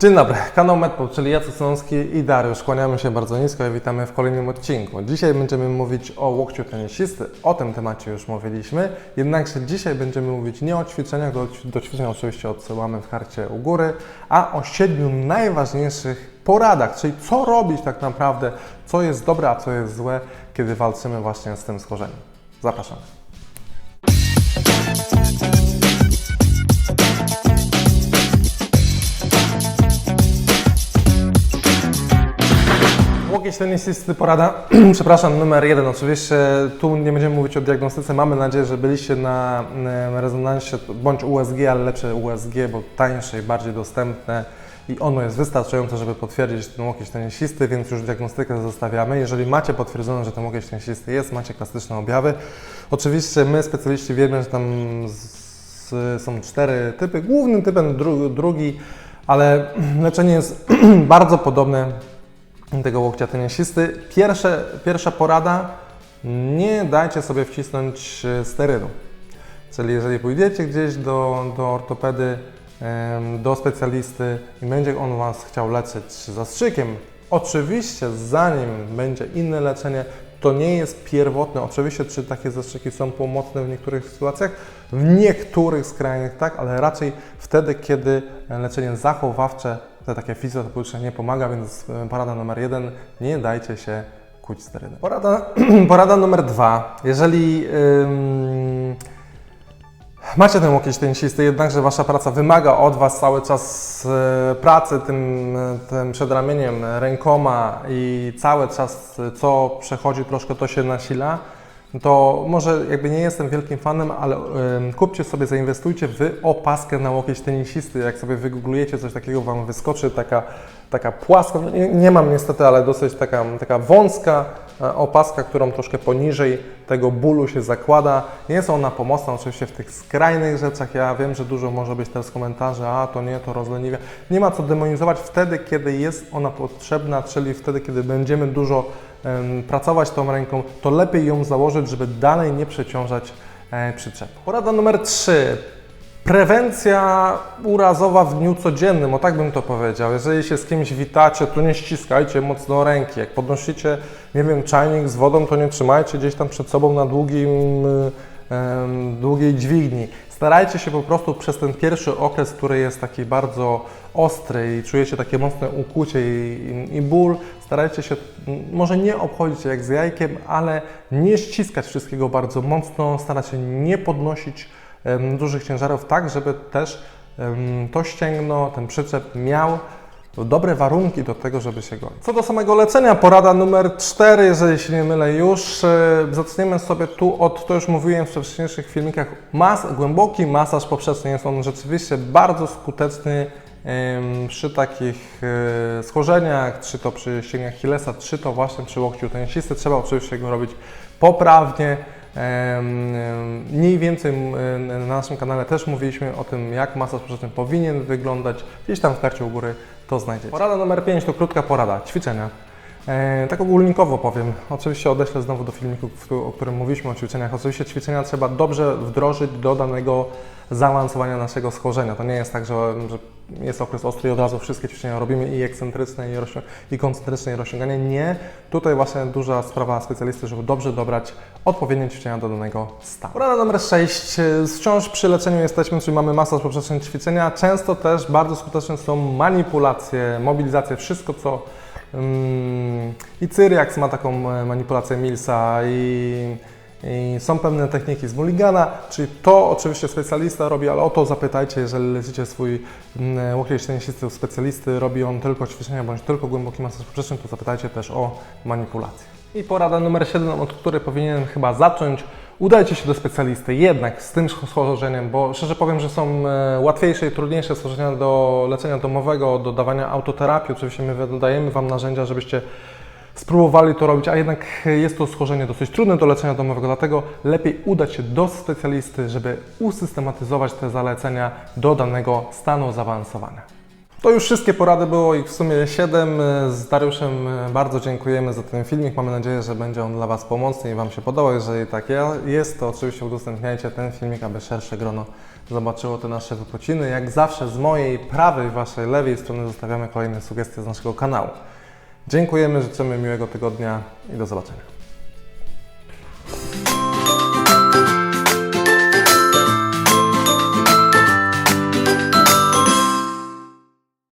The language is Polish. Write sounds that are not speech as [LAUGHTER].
Dzień dobry, kanał MedPol, czyli Jacek Sląski i Dariusz. Kłaniamy się bardzo nisko i witamy w kolejnym odcinku. Dzisiaj będziemy mówić o łokciu tenisisty. O tym temacie już mówiliśmy, jednakże dzisiaj będziemy mówić nie o ćwiczeniach, do, do ćwiczeń oczywiście odsyłamy w karcie u góry, a o siedmiu najważniejszych poradach, czyli co robić tak naprawdę, co jest dobre, a co jest złe, kiedy walczymy właśnie z tym schorzeniem. Zapraszamy. Łokieć tenisisty, porada, [CLEARS THROAT] przepraszam, numer jeden. Oczywiście tu nie będziemy mówić o diagnostyce. Mamy nadzieję, że byliście na rezonansie bądź USG, ale lepsze USG, bo tańsze i bardziej dostępne i ono jest wystarczające, żeby potwierdzić ten łokieć tenisisty, więc już diagnostykę zostawiamy. Jeżeli macie potwierdzone, że ten łokieć tenisisty jest, macie klasyczne objawy. Oczywiście my, specjaliści, wiemy, że tam z, są cztery typy. Głównym typem dru, drugi, ale [CLEARS THROAT] leczenie jest [CLEARS THROAT] bardzo podobne tego łokcia tenisisty. Pierwsze, pierwsza porada, nie dajcie sobie wcisnąć e, sterydu. Czyli jeżeli pójdziecie gdzieś do, do ortopedy, do specjalisty i będzie on Was chciał leczyć zastrzykiem, oczywiście zanim będzie inne leczenie, to nie jest pierwotne. Oczywiście, czy takie zastrzyki są pomocne w niektórych sytuacjach, w niektórych skrajnych tak, ale raczej wtedy, kiedy leczenie zachowawcze, te takie fizjoterapeutyczne nie pomaga, więc e, porada numer jeden, nie dajcie się kuć sterydem. Porada, [CLEARS THROAT] porada numer dwa, jeżeli ym, macie ten łokieć tenisisty, jednakże Wasza praca wymaga od Was cały czas e, pracy tym, e, tym przedramieniem, rękoma i cały czas co przechodzi troszkę to się nasila, to może jakby nie jestem wielkim fanem, ale em, kupcie sobie, zainwestujcie w opaskę na łokieć tenisisty. Jak sobie wygooglujecie coś takiego, Wam wyskoczy taka, taka płaska, nie, nie mam niestety, ale dosyć taka, taka wąska opaska, którą troszkę poniżej tego bólu się zakłada. Nie jest ona pomocna oczywiście w tych skrajnych rzeczach. Ja wiem, że dużo może być teraz komentarzy, a to nie, to rozleniwia. Nie ma co demonizować wtedy, kiedy jest ona potrzebna, czyli wtedy, kiedy będziemy dużo em, pracować tą ręką, to lepiej ją założyć, żeby dalej nie przeciążać e, przyczepu. Porada numer 3. Prewencja urazowa w dniu codziennym, o tak bym to powiedział. Jeżeli się z kimś witacie, to nie ściskajcie mocno ręki. Jak podnosicie, nie wiem, czajnik z wodą, to nie trzymajcie gdzieś tam przed sobą na długim, długiej dźwigni. Starajcie się po prostu przez ten pierwszy okres, który jest taki bardzo ostry i czujecie takie mocne ukłucie i, i, i ból, starajcie się może nie obchodzić jak z jajkiem, ale nie ściskać wszystkiego bardzo mocno, starać się nie podnosić dużych ciężarów tak, żeby też to ścięgno, ten przyczep miał dobre warunki do tego, żeby się gonić. Co do samego leczenia, porada numer 4, jeżeli się nie mylę już, zaczniemy sobie tu od, to już mówiłem w wcześniejszych filmikach, mas, głęboki masaż poprzeczny jest on rzeczywiście bardzo skuteczny przy takich e, schorzeniach, czy to przy ścięgniach Achillesa, czy to właśnie przy łokciu tenisisty. Trzeba oczywiście go robić poprawnie. Mniej więcej na naszym kanale też mówiliśmy o tym, jak masaż poprzeczny powinien wyglądać. Gdzieś tam w karcie u góry to znajdziecie. Porada numer 5 to krótka porada, ćwiczenia. E, tak ogólnikowo powiem. Oczywiście odeślę znowu do filmiku, o którym mówiliśmy o ćwiczeniach. Oczywiście ćwiczenia trzeba dobrze wdrożyć do danego zaawansowania naszego schorzenia. To nie jest tak, że, jest okres ostry i od razu wszystkie ćwiczenia robimy i ekscentryczne, i, rozcią- i koncentryczne, i rozciąganie. Nie. Tutaj właśnie duża sprawa specjalisty, żeby dobrze dobrać odpowiednie ćwiczenia do danego stanu. Porada numer 6. Wciąż przy leczeniu jesteśmy, czyli mamy masaż poprzeczny ćwiczenia. Często też bardzo skuteczne są manipulacje, mobilizacje, wszystko co I Cyriax ma taką e, manipulację Millsa i, i są pewne techniki z Mulligana, czyli to oczywiście specjalista robi, ale o to zapytajcie, jeżeli lecicie swój mm, łokieć tenisisty u specjalisty, robi on tylko ćwiczenia bądź tylko głęboki masaż poprzeczny, to zapytajcie też o manipulację. I porada numer 7, od której powinienem chyba zacząć. Udajcie się do specjalisty jednak z tym schorzeniem, bo szczerze powiem, że są e, łatwiejsze i trudniejsze schorzenia do leczenia domowego, do dawania autoterapii. Oczywiście my dajemy Wam narzędzia, żebyście spróbowali to robić, a jednak jest to schorzenie dosyć trudne do leczenia domowego, dlatego lepiej udać się do specjalisty, żeby usystematyzować te zalecenia do danego stanu zaawansowania. To już wszystkie porady było, ich w sumie 7. Z Dariuszem bardzo dziękujemy za ten filmik. Mamy nadzieję, że będzie on dla Was pomocny i Wam się podobał. Jeżeli tak jest, to oczywiście udostępniajcie ten filmik, aby szersze grono zobaczyło te nasze wypociny. Jak zawsze z mojej prawej, waszej lewej strony zostawiamy kolejne sugestie z naszego kanału. Dziękujemy, życzymy miłego tygodnia i do zobaczenia.